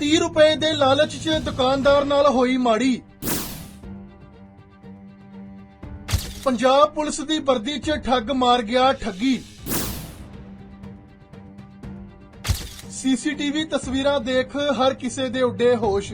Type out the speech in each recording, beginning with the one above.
30 ਰੁਪਏ ਦੇ ਲਾਲਚ 'ਚ ਦੁਕਾਨਦਾਰ ਨਾਲ ਹੋਈ ਮਾੜੀ। ਪੰਜਾਬ ਪੁਲਿਸ ਦੀ ਵਰਦੀ 'ਚ ਠੱਗ ਮਾਰ ਗਿਆ ਠੱਗੀ। ਸੀਸੀਟੀਵੀ ਤਸਵੀਰਾਂ ਦੇਖ ਹਰ ਕਿਸੇ ਦੇ ਉੱਡੇ ਹੋਸ਼।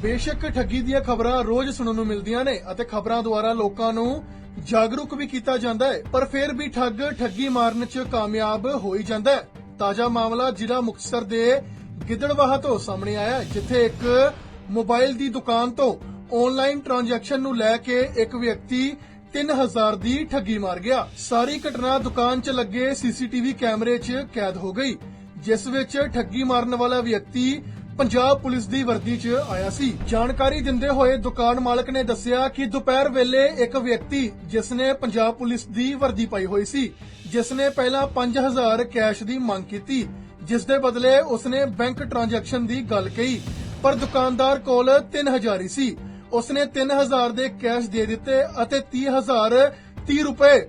ਬੇਸ਼ੱਕ ਠੱਗੀ ਦੀਆਂ ਖਬਰਾਂ ਰੋਜ਼ ਸੁਣਨ ਨੂੰ ਮਿਲਦੀਆਂ ਨੇ ਅਤੇ ਖਬਰਾਂ ਦੁਆਰਾ ਲੋਕਾਂ ਨੂੰ ਜਾਗਰੂਕ ਵੀ ਕੀਤਾ ਜਾਂਦਾ ਹੈ, ਪਰ ਫਿਰ ਵੀ ਠੱਗ ਠੱਗੀ ਮਾਰਨ 'ਚ ਕਾਮਯਾਬ ਹੋ ਹੀ ਜਾਂਦਾ ਹੈ। ਤਾਜ਼ਾ ਮਾਮਲਾ ਜ਼ਿਲ੍ਹਾ ਮੁਕਤਸਰ ਦੇ ਗਿੱਦੜਵਾਹਾ ਤੋਂ ਸਾਹਮਣੇ ਆਇਆ ਹੈ, ਜਿੱਥੇ ਇੱਕ ਮੋਬਾਈਲ ਦੀ ਦੁਕਾਨ ਤੋਂ ਆਨਲਾਈਨ ਟ੍ਰਾਂਜੈਕਸ਼ਨ ਨੂੰ ਲੈ ਕੇ ਇੱਕ ਵਿਅਕਤੀ 3000 ਦੀ ਠੱਗੀ ਮਾਰ ਗਿਆ। ਸਾਰੀ ਘਟਨਾ ਦੁਕਾਨ 'ਚ ਲੱਗੇ ਸੀਸੀਟੀਵੀ ਕੈਮਰੇ 'ਚ ਕੈਦ ਹੋ ਗਈ ਜਿਸ ਵਿੱਚ ਠੱਗੀ ਮਾਰਨ ਵਾਲਾ ਵਿਅਕਤੀ ਪੰਜਾਬ ਪੁਲਿਸ ਦੀ ਵਰਦੀ 'ਚ ਆਇਆ ਸੀ। ਜਾਣਕਾਰੀ ਦਿੰਦੇ ਹੋਏ ਦੁਕਾਨ ਮਾਲਕ ਨੇ ਦੱਸਿਆ ਕਿ ਦੁਪਹਿਰ ਵੇਲੇ ਇੱਕ ਵਿਅਕਤੀ ਜਿਸ ਨੇ ਪੰਜਾਬ ਪੁਲਿਸ ਦੀ ਵਰਦੀ ਪਾਈ ਹੋਈ ਸੀ ਜਿਸ ਨੇ ਪਹਿਲਾਂ 5000 ਕੈਸ਼ ਦੀ ਮੰਗ ਕੀਤੀ। ਜਿਸ ਦੇ ਬਦਲੇ ਉਸਨੇ ਬੈਂਕ ਟ੍ਰਾਂਜੈਕਸ਼ਨ ਦੀ ਗੱਲ ਕਹੀ, ਪਰ ਦੁਕਾਨਦਾਰ ਕੋਲ 3000 ਹੀ ਸੀ। ਉਸਨੇ 3000 ਦੇ ਕੈਸ਼ ਦੇ ਦਿੱਤੇ ਅਤੇ 30000 30 ਰੁਪਏ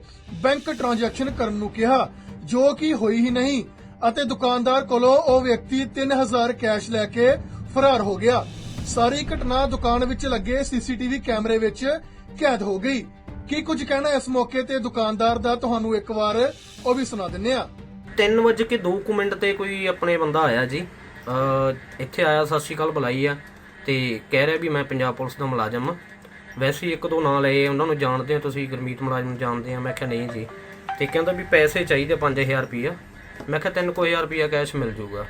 ਬੈਂਕ ਟ੍ਰਾਂਜੈਕਸ਼ਨ ਕਰਨ ਨੂੰ ਕਿਹਾ, ਜੋ ਕਿ ਹੋਈ ਹੀ ਨਹੀਂ ਅਤੇ ਦੁਕਾਨਦਾਰ ਕੋਲੋਂ ਉਹ ਵਿਅਕਤੀ 3000 ਕੈਸ਼ ਲੈ ਕੇ ਫਰਾਰ ਹੋ ਗਿਆ। ਸਾਰੀ ਘਟਨਾ ਦੁਕਾਨ ਵਿੱਚ ਲੱਗੇ ਸੀਸੀਟੀਵੀ ਕੈਮਰੇ ਵਿੱਚ ਕੈਦ ਹੋ ਗਈ। ਕੀ ਕੁਝ ਕਹਿਣਾ ਇਸ ਮੌਕੇ ਤੇ ਦੁਕਾਨਦਾਰ ਦਾ? ਤੁਹਾਨੂੰ ਇੱਕ ਵਾਰ ਉਹ ਵੀ ਸੁਣਾ ਦਿੰਨੇ ਆ 3 ਵਜੇ ਕੇ 2 ਕੁ ਮਿੰਟ ਤੇ ਕੋਈ ਆਪਣੇ ਬੰਦਾ ਆਇਆ ਜੀ। ਇੱਥੇ ਆਇਆ, ਸਤਿ ਸ਼੍ਰੀ ਅਕਾਲ ਬੁਲਾਈ ਆ ਤੇ ਕਹਿ ਰਿਹਾ ਵੀ ਮੈਂ ਪੰਜਾਬ ਪੁਲਿਸ ਦਾ ਮੁਲਾਜ਼ਮ ਆ। ਵੈਸੇ ਇੱਕ ਦੋ ਨਾਂ ਲਏ ਉਹਨਾਂ ਨੂੰ ਜਾਣਦੇ ਹੋ ਤੁਸੀਂ ਗੁਰਮੀਤ ਮੁਲਾਜ਼ਮ ਜਾਣਦੇ ਆ। ਮੈਂ ਕਿਹਾ ਨਹੀਂ ਜੀ। ਤੇ ਕਹਿੰਦਾ ਵੀ ਪੈਸੇ ਚਾਹੀਦੇ 5000 ਰੁਪਈਆ। ਮੈਂ ਕਿਹਾ 3000 ਰੁਪਈਆ ਕੈਸ਼ ਮਿਲ ਜਾਊਗਾ।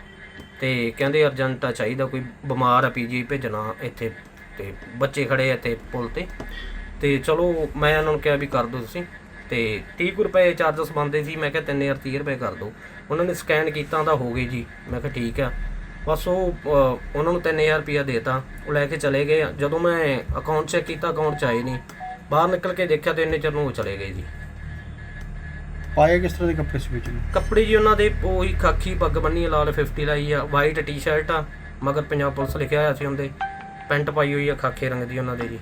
ਤੇ ਕਹਿੰਦੇ ਅਰਜੈਂਟ ਆ ਚਾਹੀਦਾ, ਕੋਈ ਬਿਮਾਰ ਆ, ਪੀਜੀ ਭੇਜਣਾ ਇੱਥੇ ਤੇ ਬੱਚੇ ਖੜੇ ਆ ਇੱਥੇ ਪੁਲ ਤੇ। ਤੇ ਚਲੋ, ਮੈਂ ਉਹਨਾਂ ਨੂੰ ਕਿਹਾ ਵੀ ਕਰ ਦਿਓ ਤੁਸੀਂ। ਤੇ 30 ਕੁ ਰੁਪਏ ਚਾਰਜਸ ਬੰਦੇ ਸੀ ਮੈਂ ਕਿਹਾ 3000 30 ਰੁਪਏ ਕਰ ਦਿਓ। ਉਹਨਾਂ ਨੇ ਸਕੈਨ ਕੀਤਾ ਤਾਂ ਹੋ ਗਏ ਜੀ। ਮੈਂ ਕਿਹਾ ਠੀਕ ਆ। ਬਸ ਉਹ ਉਹਨਾਂ ਨੂੰ 3000 ਰੁਪਇਆ ਦੇਤਾ। ਉਹ ਲੈ ਕੇ ਚਲੇ ਗਏ। ਜਦੋਂ ਮੈਂ ਅਕਾਊਂਟ ਚੈੱਕ ਕੀਤਾ ਅਕਾਊਂਟ ਚ ਆਏ ਨਹੀਂ। ਬਾਹਰ ਨਿਕਲ ਕੇ ਦੇਖਿਆ ਤੇ ਇੰਨੇ ਚਿਰ ਨੂੰ ਉਹ ਚਲੇ ਗਏ ਜੀ। ਪਾਏ ਕਿਸ ਤਰ੍ਹਾਂ ਦੇ ਕੱਪੜੇ ਸੀ ਵਿੱਚ? ਕੱਪੜੇ ਜੀ ਉਹਨਾਂ ਦੇ ਉਹੀ ਖਾਕੀ ਪੱਗ ਬੰਨੀ ਆ, ਲਾਲ 50 ਲਾਈ ਆ। ਵਾਈਟ ਟੀ-ਸ਼ਰਟ ਆ। ਮਗਰ ਪੰਜਾਬ ਪੁਲਿਸ ਲਿਖਿਆ ਹੋਇਆ ਸੀ ਉਹਦੇ। ਪੈਂਟ ਪਾਈ ਹੋਈ ਆ ਖਾਕੇ ਰੰਗ ਦੀ ਉਹਨਾਂ ਦੇ ਜੀ।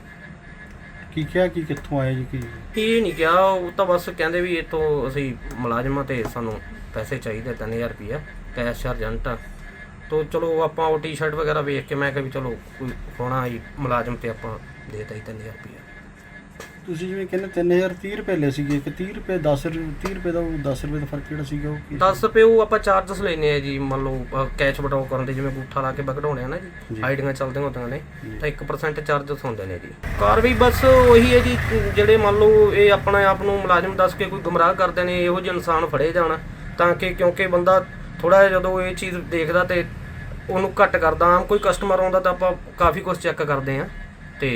ਕੀ ਕਿਹਾ, ਕੀ ਕਿੱਥੋਂ ਆਏ ਜੀ, ਕੀ? ਇਹ ਨਹੀਂ ਕਿਹਾ, ਉਹ ਤਾਂ ਬਸ ਕਹਿੰਦੇ ਵੀ ਇਹ ਅਸੀਂ ਮੁਲਾਜ਼ਮਾਂ ਤੇ ਸਾਨੂੰ ਪੈਸੇ ਚਾਹੀਦੇ 3000 ਰੁਪਇਆ ਕੈਸ਼ ਅਰਜੈਂਟ ਆ। ਤੋ ਚਲੋ ਆਪਾਂ ਉਹ ਟੀ-ਸ਼ਰਟ ਵਗੈਰਾ ਵੇਖ ਕੇ ਮੈਂ ਕਿਹਾ ਵੀ ਚਲੋ ਕੋਈ ਹੋਣਾ ਹੀ ਮੁਲਾਜ਼ਮ ਤੇ ਆਪਾਂ ਦੇਤਾ ਹੀ 3000 ਰੁਪਇਆ ਤੁਸੀਂ ਜਿਵੇਂ ਕਹਿੰਦੇ 3000 30 ਰੁਪਏ ਲਏ ਸੀਗੇ ਕਿ 30 ਰੁਪਏ 10 30 ਰੁਪਏ ਦਾ ਉਹ 10 ਰੁਪਏ ਦਾ ਫ਼ਰਕ ਕਿਹੜਾ ਸੀਗਾ ਉਹ ਕੀ? 10 ਰੁਪਏ ਉਹ ਆਪਾਂ ਚਾਰਜਸ ਲੈਨੇ ਆ ਜੀ ਮੰਨ ਲਓ ਕੈਸ਼ ਵਟਾਓ ਕਰਨ ਦੇ ਜਿਵੇਂ ਅੰਗੂਠਾ ਲਾ ਕੇ ਬਕਢਾਉਣੇ ਆ ਨਾ ਜੀ। ਆਈਡੀਆਂ ਚੱਲਦੀਆਂ ਹੁੰਦੀਆਂ ਨੇ ਤਾਂ 1% ਚਾਰਜਸ ਹੁੰਦੇ ਨੇ ਜੀ। ਕਾਰਵਾਈ ਬਸ ਉਹੀ ਹੈ ਜੀ ਜਿਹੜੇ ਮੰਨ ਲਓ ਇਹ ਆਪਣੇ ਆਪ ਨੂੰ ਮੁਲਾਜ਼ਮ ਦੱਸ ਕੇ ਕੋਈ ਗੁੰਮਰਾਹ ਕਰਦੇ ਨੇ ਇਹੋ ਜਿਹੇ ਇਨਸਾਨ ਫੜੇ ਜਾਣ ਤਾਂ ਕਿ ਕਿਉਂਕਿ ਬੰਦਾ ਥੋੜਾ ਜਿਹਾ ਜਦੋਂ ਇਹ ਚੀਜ਼ ਦੇਖਦਾ ਤੇ ਉਹਨੂੰ ਘੱਟ ਕਰਦਾ ਆਮ ਕੋਈ ਕਸਟਮਰ ਆਉਂਦਾ ਤਾਂ ਆਪਾਂ ਕਾਫੀ ਕੁਝ ਚੈੱਕ ਕਰਦੇ ਆ ਤੇ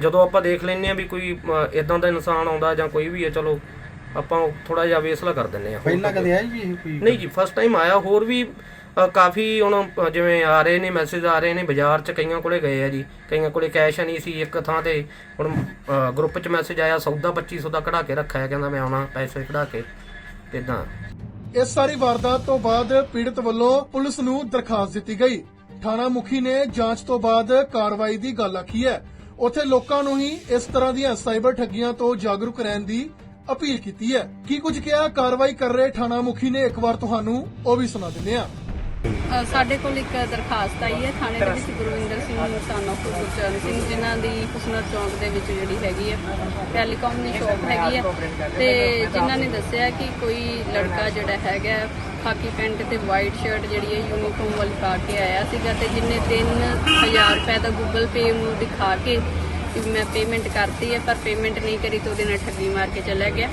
ਜਦੋਂ ਆਪਾਂ ਦੇਖ ਲੈਂਦੇ ਆ ਵੀ ਕੋਈ ਇਦਾਂ ਦਾ ਇਨਸਾਨ ਆਉਂਦਾ ਜਾਂ ਕੋਈ ਵੀ ਹੈ ਚਲੋ ਆਪਾਂ ਥੋੜਾ ਜਿਹਾ ਵੇਸਲਾ ਕਰ ਦਿੰਦੇ ਆ ਪਹਿਲਾਂ ਕਦੇ ਆਏ ਜੀ ਇਹ ਕੋਈ? ਨਹੀਂ ਜੀ ਫਸਟ ਟਾਈਮ ਆਇਆ ਹੋਰ ਵੀ ਕਾਫੀ ਹੁਣ ਜਿਵੇਂ ਆ ਰਹੇ ਨੇ ਮੈਸੇਜ ਆ ਰਹੇ ਨੇ ਬਾਜ਼ਾਰ 'ਚ ਕਈਆਂ ਕੋਲੇ ਗਏ ਆ ਜੀ ਕਈਆਂ ਕੋਲੇ ਕੈਸ਼ ਨਹੀਂ ਸੀ ਇੱਕ ਥਾਂ ਤੇ। ਹੁਣ ਗਰੁੱਪ 'ਚ ਮੈਸੇਜ ਆਇਆ ਸੌਦਾ 2500 ਦਾ ਕਢਾ ਕੇ ਰੱਖਿਆ ਕਹਿੰਦਾ ਮੈਂ ਆਉਣਾ ਪੈਸੇ ਕਢਾ ਕੇ ਇਦਾਂ ਇਸ ਸਾਰੀ ਵਾਰਦਾਤ ਤੋਂ ਬਾਅਦ ਪੀੜਤ ਵੱਲੋਂ ਪੁਲਿਸ ਨੂੰ ਦਰਖਾਸਤ ਦਿੱਤੀ ਗਈ। ਥਾਣਾ ਮੁਖੀ ਨੇ ਜਾਂਚ ਤੋਂ ਬਾਅਦ ਕਾਰਵਾਈ ਦੀ ਗੱਲ ਆਖੀ ਹੈ। ਉੱਥੇ ਲੋਕਾਂ ਨੂੰ ਹੀ ਇਸ ਤਰ੍ਹਾਂ ਦੀਆਂ ਸਾਈਬਰ ਠੱਗੀਆਂ ਤੋਂ ਜਾਗਰੂਕ ਰਹਿਣ ਦੀ ਅਪੀਲ ਕੀਤੀ ਹੈ। ਕੀ ਕੁਝ ਕਿਹਾ? ਕਾਰਵਾਈ ਕਰ ਰਹੇ ਥਾਣਾ ਮੁਖੀ ਨੇ। ਇੱਕ ਵਾਰ ਤੁਹਾਨੂੰ ਉਹ ਵੀ ਸੁਣਾ ਦਿੰਦੇ ਹਾਂ। ਸਾਡੇ ਕੋਲ ਇੱਕ ਦਰਖਾਸਤ ਆਈ ਹੈ ਥਾਣੇ ਦੇ ਵਿੱਚ ਗੁਰਵਿੰਦਰ ਸਿੰਘ ਸਾਨੋ ਗੁਰਚਰਨ ਸਿੰਘ, ਜਿਨ੍ਹਾਂ ਦੀ ਹੁਸਨਰ ਚੌਂਕ ਦੇ ਵਿੱਚ ਜਿਹੜੀ ਹੈਗੀ ਹੈ ਟੈਲੀਕਾਮ ਦੀ ਸ਼ਾਪ ਹੈਗੀ ਹੈ। ਤੇ ਜਿਨ੍ਹਾਂ ਨੇ ਦੱਸਿਆ ਕਿ ਕੋਈ ਲੜਕਾ ਜਿਹੜਾ ਹੈਗਾ ਖਾਕੀ ਪੈਂਟ ਤੇ ਵਾਈਟ ਸ਼ਰਟ ਜਿਹੜੀ ਹੈ ਯੂਨੀਫਾਰਮ ਵਾਲੀ ਪਾ ਕੇ ਆਇਆ ਸੀਗਾ ਤੇ ਜਿੰਨੇ 3000 ਰੁਪਏ ਦਾ ਗੂਗਲ ਪੇ ਨੂੰ ਦਿਖਾ ਕੇ ਕਿ ਮੈਂ ਪੇਮੈਂਟ ਕਰਤੀ ਹੈ, ਪਰ ਪੇਮੈਂਟ ਨਹੀਂ ਕਰੀ ਤਾਂ ਉਹਦੇ ਨਾਲ ਠੱਗੀ ਮਾਰ ਕੇ ਚਲਾ ਗਿਆ।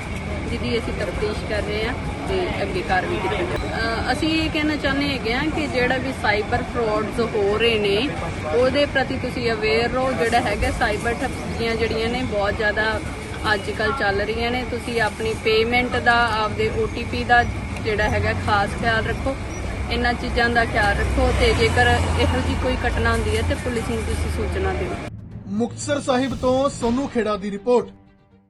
ਜਿਹਦੀ ਅਸੀਂ ਤਫਤੀਸ਼ ਕਰ ਰਹੇ ਹਾਂ ਤੇ ਅੱਗੇ ਕਾਰਵਾਈ ਕੀਤੀ ਜਾਵੇ ਅਸੀਂ ਇਹ ਕਹਿਣਾ ਚਾਹੁੰਦੇ ਹੈਗੇ ਹਾਂ ਕਿ ਜਿਹੜਾ ਵੀ ਸਾਈਬਰ ਫਰਾਡਸ ਹੋ ਰਹੇ ਨੇ, ਉਹਦੇ ਪ੍ਰਤੀ ਤੁਸੀਂ ਅਵੇਅਰ ਰਹੋ, ਜਿਹੜਾ ਹੈਗਾ ਸਾਈਬਰ ਠੱਗੀਆਂ ਜਿਹੜੀਆਂ ਨੇ ਬਹੁਤ ਜ਼ਿਆਦਾ ਅੱਜ ਕੱਲ ਚੱਲ ਰਹੀਆਂ ਨੇ। ਤੁਸੀਂ ਆਪਣੀ ਪੇਮੈਂਟ ਦਾ, ਆਪਦੇ OTP ਦਾ ਜਿਹੜਾ ਹੈਗਾ ਖਾਸ ਖਿਆਲ ਰੱਖੋ। ਇਹਨਾਂ ਚੀਜ਼ਾਂ ਦਾ ਖਿਆਲ ਰੱਖੋ ਤੇ ਜੇਕਰ ਇਹੋ ਜਿਹੀ ਕੋਈ ਘਟਨਾ ਹੁੰਦੀ ਹੈ ਤੇ ਪੁਲਿਸ ਨੂੰ ਤੁਸੀਂ ਸੂਚਨਾ ਦਿਓ। ਮੁਕਤਸਰ ਸਾਹਿਬ ਤੋਂ ਸੋਨੂ ਖੇੜਾ ਦੀ ਰਿਪੋਰਟ।